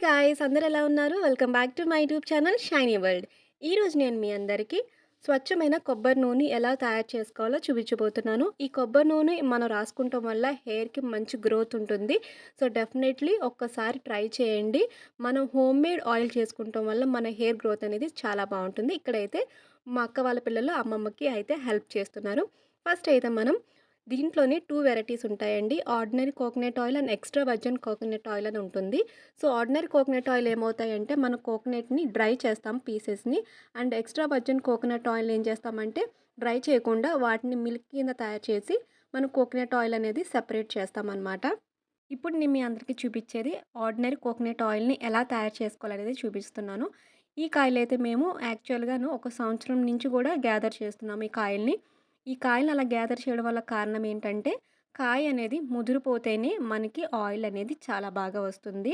Guys అందరు ఎలా ఉన్నారు? Welcome back to my YouTube channel Shiny World. ఈరోజు నేను మీ అందరికీ స్వచ్ఛమైన కొబ్బరి నూనె ఎలా తయారు చేసుకోవాలో చూపించబోతున్నాను. ఈ కొబ్బరి నూనె మనం రాసుకుంటాం వల్ల హెయిర్‌కి మంచి గ్రోత్ ఉంటుంది. సో, డెఫినెట్‌లీ ఒక్కసారి ట్రై చేయండి. మనం హోమ్ మేడ్ ఆయిల్ చేసుకుంటాం వల్ల మన హెయిర్ గ్రోత్ అనేది చాలా బాగుంటుంది ఇక్కడైతే మా అక్క వాళ్ళ పిల్లలు అమ్మమ్మకి అయితే హెల్ప్ చేస్తున్నారు. ఫస్ట్ అయితే మనం దీంట్లోనే టూ వెరైటీస్ ఉంటాయండి. Ordinary coconut oil and extra virgin coconut oil అని ఉంటుంది. సో, ఆర్డినరీ కోకోనట్ ఆయిల్ ఏమవుతాయంటే మనం కోకోనట్‌ని డ్రై చేస్తాం పీసెస్‌ని. And extra virgin coconut oil ఏం చేస్తామంటే డ్రై చేయకుండా వాటిని మిల్క్ కింద తయారు చేసి మనం కోకోనట్ ఆయిల్ అనేది సెపరేట్ చేస్తామన్నమాట ఇప్పుడు నేను మీ అందరికీ చూపించేది ఆర్డినరీ కోకోనట్ ఆయిల్‌ని ఎలా తయారు చేసుకోవాలనేది చూపిస్తున్నాను. ఈ కాయలైతే మేము యాక్చువల్‌గాను ఒక సంవత్సరం నుంచి కూడా గ్యాదర్ చేస్తున్నాము ఈ కాయల్ని. ఈ కాయలను అలా గ్యాదర్ చేయడం వల్ల కారణం ఏంటంటే కాయ అనేది ముదిరిపోతేనే మనకి ఆయిల్ అనేది చాలా బాగా వస్తుంది.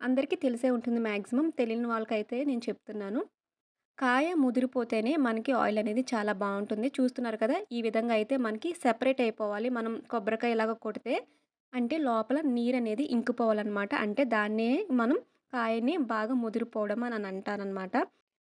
అందరికీ తెలిసే ఉంటుంది మ్యాక్సిమం. తెలియని వాళ్ళకైతే నేను చెప్తున్నాను. కాయ ముదిరిపోతేనే మనకి ఆయిల్ అనేది చాలా బాగుంటుంది చూస్తున్నారు కదా! ఈ విధంగా అయితే మనకి సెపరేట్ అయిపోవాలి. మనం కొబ్బరికాయ ఇలాగ కొడితే అంటే లోపల నీరు అనేది ఇంకిపోవాలనమాట. అంటే దాన్నే మనం కాయని బాగా ముదిరిపోవడం అని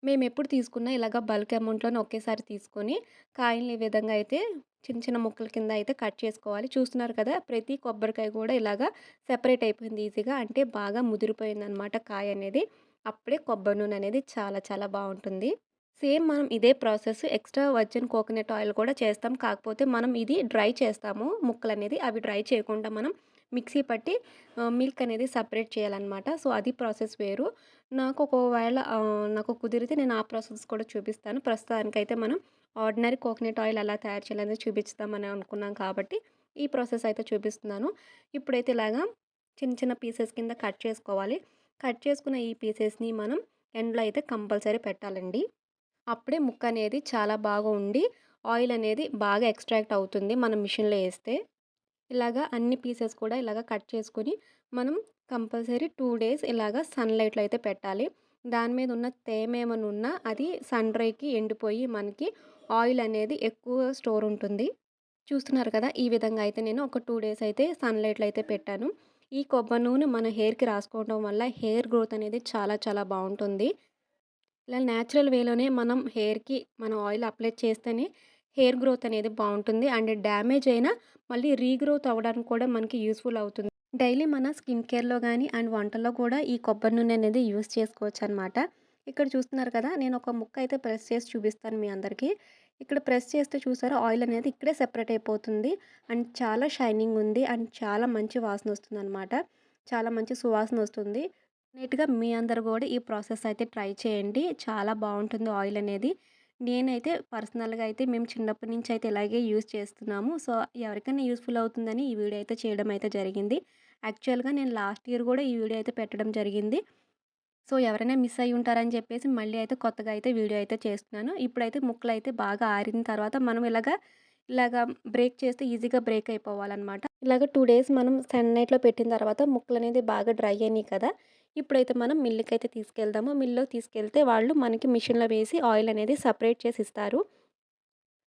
మేము ఎప్పుడు తీసుకున్నా ఇలాగ బల్క్ అమౌంట్‌లోనే ఒకేసారి తీసుకొని కాయల్ని ఈ విధంగా అయితే చిన్న చిన్న ముక్కల కింద అయితే కట్ చేసుకోవాలి. చూస్తున్నారు కదా! ప్రతి కొబ్బరికాయ కూడా ఇలాగా సెపరేట్ అయిపోయింది ఈజీగా. అంటే బాగా ముదిరిపోయిందనమాట కాయ అనేది. అప్పుడే కొబ్బరి నూనె అనేది చాలా చాలా బాగుంటుంది సేమ్ మనం ఇదే process extra virgin coconut oil కూడా చేస్తాం. కాకపోతే మనం ఇది డ్రై చేస్తాము ముక్కలు అనేది అవి డ్రై చేయకుండా మనం మిక్సీ పట్టి మిల్క్ అనేది సపరేట్ చేయాలన్నమాట సో, అది ప్రాసెస్ వేరు. నాకు ఒకవేళ నాకు కుదిరితే నేను ఆ ప్రాసెస్ కూడా చూపిస్తాను. ప్రస్తుతానికైతే మనం ఆర్డినరీ కోకోనట్ ఆయిల్ ఎలా తయారు చేయాలనేది చూపిస్తామని అనుకున్నాం కాబట్టి ఈ ప్రాసెస్ అయితే చూపిస్తున్నాను. ఇప్పుడైతే ఇలాగా చిన్న చిన్న పీసెస్ కింద కట్ చేసుకోవాలి. కట్ చేసుకున్న ఈ పీసెస్‌ని మనం ఎండలో అయితే కంపల్సరీ పెట్టాలండి. అప్పుడే ముక్క అనేది చాలా బాగా ఉండి ఆయిల్ అనేది బాగా ఎక్స్ట్రాక్ట్ అవుతుంది మనం మిషన్‌లో వేస్తే ఇలాగా అన్ని పీసెస్ కూడా ఇలాగ కట్ చేసుకొని మనం కంపల్సరీ టూ డేస్ ఇలాగ సన్‌లైట్‌లో అయితే పెట్టాలి. దాని మీద ఉన్న తేమ ఏమన్నా ఉన్నా అది సన్ డ్రైకి ఎండిపోయి మనకి ఆయిల్ అనేది ఎక్కువ స్టోర్ ఉంటుంది. చూస్తున్నారు కదా! ఈ విధంగా అయితే నేను ఒక టూ డేస్ అయితే సన్‌లైట్‌లో అయితే పెట్టాను. ఈ కొబ్బరి నూనె మన హెయిర్‌కి రాసుకోవడం వల్ల హెయిర్ గ్రోత్ అనేది చాలా చాలా బాగుంటుంది ఇలా న్యాచురల్ వేలోనే మనం హెయిర్‌కి మనం ఆయిల్ అప్లై చేస్తేనే హెయిర్ గ్రోత్ అనేది బాగుంటుంది అండ్ డ్యామేజ్ అయినా మళ్ళీ రీగ్రోత్ అవ్వడానికి కూడా మనకి యూస్ఫుల్ అవుతుంది. డైలీ మన స్కిన్ కేర్‌లో కానీ అండ్ వంటల్లో కూడా ఈ కొబ్బరి నూనె అనేది యూస్ చేసుకోవచ్చు అనమాట ఇక్కడ చూస్తున్నారు కదా! నేను ఒక ముక్క అయితే ప్రెస్ చేసి చూపిస్తాను మీ అందరికీ. ఇక్కడ ప్రెస్ చేస్తే చూసారా ఆయిల్ అనేది ఇక్కడే సెపరేట్ అయిపోతుంది. అండ్ చాలా షైనింగ్ ఉంది. అండ్ చాలా మంచి వాసన వస్తుందనమాట. చాలా మంచి సువాసన వస్తుంది. నీట్‌గా మీ అందరు కూడా ఈ ప్రాసెస్ అయితే ట్రై చేయండి. చాలా బాగుంటుంది ఆయిల్ అనేది. నేనైతే పర్సనల్‌గా అయితే మేము చిన్నప్పటి నుంచి అయితే ఇలాగే యూజ్ చేస్తున్నాము. సో, ఎవరికైనా యూస్ఫుల్ అవుతుందని ఈ వీడియో అయితే చేయడం అయితే జరిగింది. యాక్చువల్‌గా నేను లాస్ట్ ఇయర్ కూడా ఈ వీడియో అయితే పెట్టడం జరిగింది. సో, ఎవరైనా మిస్ అయ్యి ఉంటారని చెప్పేసి మళ్ళీ అయితే కొత్తగా అయితే వీడియో అయితే చేస్తున్నాను. ఇప్పుడైతే ముక్కలు అయితే బాగా ఆరిన తర్వాత మనం ఇలాగా ఇలాగా బ్రేక్ చేస్తే ఈజీగా బ్రేక్ అయిపోవాలనమాట. ఇలాగ టూ డేస్ మనం సన్ నైట్లో పెట్టిన తర్వాత ముక్కలు అనేది బాగా డ్రై అయినాయి కదా! ఇప్పుడైతే మనం మిల్లుకైతే తీసుకెళ్దాము. మిల్లుకి తీసుకెళ్తే వాళ్ళు మనకి మిషన్‌లో వేసి ఆయిల్ అనేది సపరేట్ చేసి ఇస్తారు.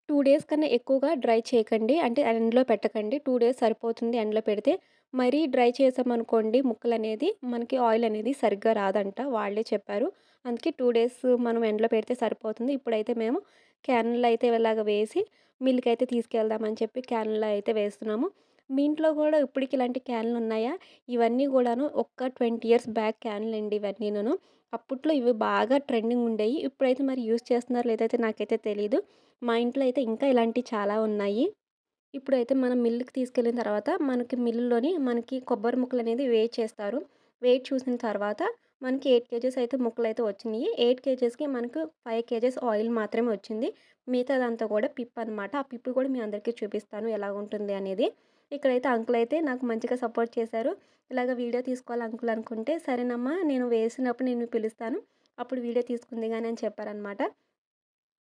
టూ డేస్ కన్నా ఎక్కువగా డ్రై చేయకండి. అంటే ఎండలో పెట్టకండి. టూ డేస్ సరిపోతుంది ఎండలో పెడితే. మరీ డ్రై చేసామనుకోండి ముక్కలు అనేది మనకి ఆయిల్ అనేది సరిగ్గా రాదంట. వాళ్ళే చెప్పారు. అందుకే టూ డేస్ మనం ఎండలో పెడితే సరిపోతుంది. ఇప్పుడైతే మేము క్యాన్‌లో అయితే ఇలాగ వేసి మిల్క్ అయితే తీసుకెళ్దామని చెప్పి క్యాన్‌లో అయితే వేస్తున్నాము. మీ ఇంట్లో కూడా ఇప్పటికి ఇలాంటి క్యాన్‌లు ఉన్నాయా? ఇవన్నీ కూడాను ఒక్క ట్వంటీ ఇయర్స్ బ్యాక్ క్యాన్లు అండి ఇవన్నీను అప్పట్లో ఇవి బాగా ట్రెండింగ్ ఉండేవి ఇప్పుడైతే మరి యూజ్ చేస్తున్నారో లేదో అయితే నాకైతే తెలీదు. మా ఇంట్లో అయితే ఇంకా ఇలాంటివి చాలా ఉన్నాయి. ఇప్పుడైతే మనం మిల్లుకి తీసుకెళ్ళిన తర్వాత మనకి మిల్లులోని మనకి కొబ్బరి ముక్కలు అనేది వేట్ చేస్తారు. వెయిట్ చూసిన తర్వాత మనకి ఎయిట్ కేజెస్ అయితే ముక్కలు అయితే వచ్చినాయి ఎయిట్ కేజెస్‌కి మనకు ఫైవ్ కేజెస్ ఆయిల్ మాత్రమే వచ్చింది. మిగతాదంతా కూడా పిప్ అనమాట. ఆ పిప్పు కూడా మీ అందరికీ చూపిస్తాను ఎలాగుంటుంది అనేది. ఇక్కడైతే అంకుల్ అయితే నాకు మంచిగా సపోర్ట్ చేశారు. ఇలాగ వీడియో తీసుకోవాలి అంకుల్ అనుకుంటే, సరేనమ్మా నేను వేసినప్పుడు నేను పిలుస్తాను. అప్పుడు వీడియో తీసుకుంది కానీ అని చెప్పారనమాట.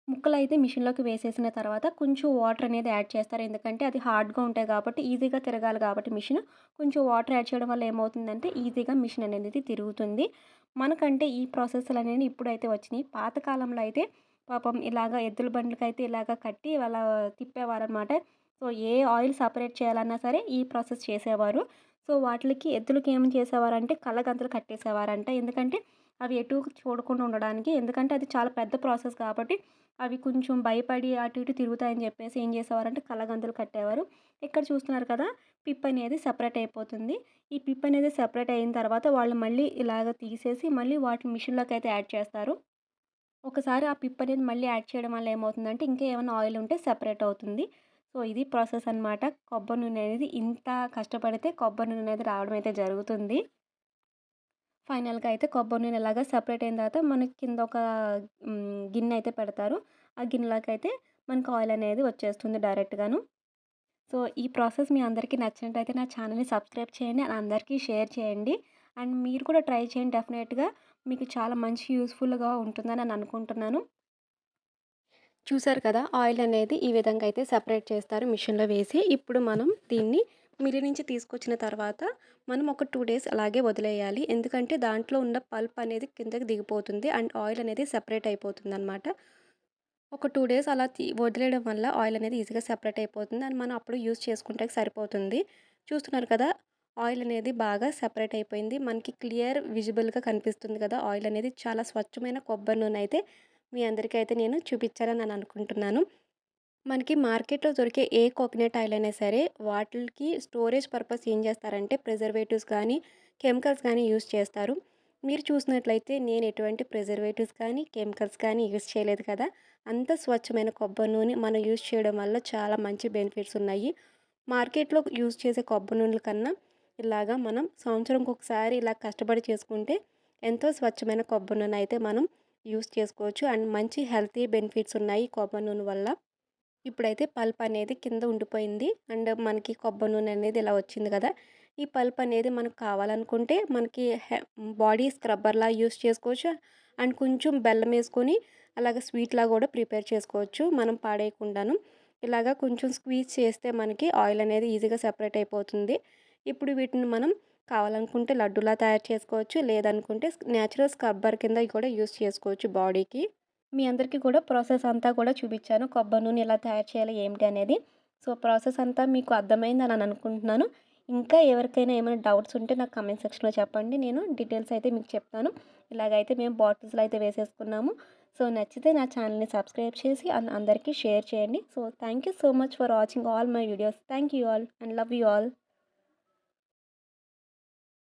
ముక్కలు అయితే మిషన్‌లోకి వేసేసిన తర్వాత కొంచెం వాటర్ అనేది యాడ్ చేస్తారు. ఎందుకంటే అది హార్డ్‌గా ఉంటాయి కాబట్టి ఈజీగా తిరగాలి కాబట్టి మిషన్. కొంచెం వాటర్ యాడ్ చేయడం వల్ల ఏమవుతుందంటే ఈజీగా మిషన్ అనేది తిరుగుతుంది. మనకంటే ఈ ప్రాసెస్లు అనేవి ఇప్పుడైతే వచ్చినాయి. పాతకాలంలో అయితే పాపం ఇలాగ ఎద్దుల బండ్లకైతే ఇలాగ కట్టి అలా తిప్పేవారనమాట. సో, ఏ ఆయిల్ సపరేట్ చేయాలన్నా సరే ఈ ప్రాసెస్ చేసేవారు. సో వాటికి ఎద్దులకి ఏం చేసేవారంటే కళ్ళగంతలు కట్టేసేవారంట. ఎందుకంటే అవి ఎటు చూడకుండా ఉండడానికి ఎందుకంటే అది చాలా పెద్ద ప్రాసెస్ కాబట్టి అవి కొంచెం భయపడి అటు ఇటు తిరుగుతాయని చెప్పేసి ఏం చేసేవారంటే కళ్ళగంతలు కట్టేవారు. ఇక్కడ చూస్తున్నారు కదా పిప్ అనేది సపరేట్ అయిపోతుంది. ఈ పిప్ అనేది సపరేట్ అయిన తర్వాత వాళ్ళు మళ్ళీ ఇలాగ తీసేసి మళ్ళీ వాటిని మిషన్లోకి అయితే యాడ్ చేస్తారు. ఒకసారి ఆ పిప్ అనేది మళ్ళీ యాడ్ చేయడం వల్ల ఏమవుతుందంటే ఇంకా ఏమైనా ఆయిల్ ఉంటే సెపరేట్ అవుతుంది. సో ఇది ప్రాసెస్ అనమాట కొబ్బరి నూనె అనేది ఇంత కష్టపడితే కొబ్బరి నూనె అనేది రావడం అయితే జరుగుతుంది. ఫైనల్గా అయితే కొబ్బరి నూనె ఇలాగా సపరేట్ అయిన తర్వాత మనకి కింద ఒక గిన్నె అయితే పెడతారు. ఆ గిన్నెలోకి అయితే మనకు ఆయిల్ అనేది వచ్చేస్తుంది డైరెక్ట్గాను. సో ఈ ప్రాసెస్ మీ అందరికీ నచ్చినట్టయితే నా ఛానల్ని సబ్స్క్రైబ్ చేయండి. అండ్ అందరికీ షేర్ చేయండి. అండ్ మీరు కూడా ట్రై చేయండి డెఫినెట్గా. మీకు చాలా మంచి యూస్ఫుల్గా ఉంటుందని నేను అనుకుంటున్నాను. చూసారు కదా ఆయిల్ అనేది ఈ విధంగా అయితే సపరేట్ చేస్తారు మిషన్లో వేసి. ఇప్పుడు మనం దీన్ని మిరి నుంచి తీసుకొచ్చిన తర్వాత మనం ఒక టూ డేస్ అలాగే వదిలేయాలి. ఎందుకంటే దాంట్లో ఉన్న పల్ప్ అనేది కిందకి దిగిపోతుంది అండ్ ఆయిల్ అనేది సెపరేట్ అయిపోతుంది అనమాట ఒక టూ డేస్ అలా వదిలేయడం వల్ల ఆయిల్ అనేది ఈజీగా సెపరేట్ అయిపోతుంది. అండ్ మనం అప్పుడు యూజ్ చేసుకుంటే సరిపోతుంది. చూస్తున్నారు కదా ఆయిల్ అనేది బాగా సెపరేట్ అయిపోయింది. మనకి క్లియర్ విజిబుల్గా కనిపిస్తుంది కదా ఆయిల్ అనేది చాలా స్వచ్ఛమైన కొబ్బరి నూనె అయితే మీ అందరికీ అయితే నేను చూపించాలని అనుకుంటున్నాను. మనకి మార్కెట్లో దొరికే ఏ కోకోనట్ ఆయిల్ అయినా సరే వాటికి స్టోరేజ్ పర్పస్ ఏం చేస్తారంటే ప్రిజర్వేటివ్స్ కానీ కెమికల్స్ కానీ యూస్ చేస్తారు. మీరు చూసినట్లయితే నేను ఎటువంటి ప్రిజర్వేటివ్స్ కానీ కెమికల్స్ కానీ యూస్ చేయలేదు కదా. అంత స్వచ్ఛమైన కొబ్బరి నూనె మనం యూస్ చేయడం వల్ల చాలా మంచి బెనిఫిట్స్ ఉన్నాయి. మార్కెట్లో యూస్ చేసే కొబ్బరి నూనెల కన్నా ఇలాగా మనం సంవత్సరంకి ఒకసారి ఇలా కష్టపడి చేసుకుంటే ఎంతో స్వచ్ఛమైన కొబ్బరి నూనె అయితే మనం యూస్ చేసుకోవచ్చు. అండ్ మంచి హెల్తీ బెనిఫిట్స్ ఉన్నాయి కొబ్బరి నూనె వల్ల. ఇప్పుడైతే పల్ప్ అనేది కింద ఉండిపోయింది. అండ్ మనకి కొబ్బరి నూనె అనేది ఇలా వచ్చింది కదా! ఈ పల్ప్ అనేది మనకు కావాలనుకుంటే మనకి బాడీ స్క్రబ్బర్లా యూస్ చేసుకోవచ్చు. అండ్ కొంచెం బెల్లం వేసుకొని అలాగే స్వీట్లా కూడా ప్రిపేర్ చేసుకోవచ్చు. మనం పాడేయకుండాను. ఇలాగా కొంచెం స్క్వీజ్ చేస్తే మనకి ఆయిల్ అనేది ఈజీగా సెపరేట్ అయిపోతుంది. ఇప్పుడు వీటిని మనం కావాలనుకుంటే లడ్డూలా తయారు చేసుకోవచ్చు. లేదనుకుంటే న్యాచురల్ స్క్రబ్బర్ కింద కూడా యూస్ చేసుకోవచ్చు బాడీకి. మీ అందరికీ కూడా ప్రాసెస్ అంతా కూడా చూపించాను. కొబ్బరి నూనె ఎలా తయారు చేయాలి ఏమిటి అనేది. సో ప్రాసెస్ అంతా మీకు అర్థమైందని అని అనుకుంటున్నాను. ఇంకా ఎవరికైనా ఏమైనా డౌట్స్ ఉంటే నాకు కమెంట్ సెక్షన్లో చెప్పండి. నేను డీటెయిల్స్ అయితే మీకు చెప్తాను. ఇలాగైతే మేము బాటిల్స్లో అయితే వేసేసుకున్నాము. సో నచ్చితే నా ఛానల్ని సబ్స్క్రైబ్ చేసి అందరికీ షేర్ చేయండి. So thank you so much for watching all my videos. Thank you all and love you all.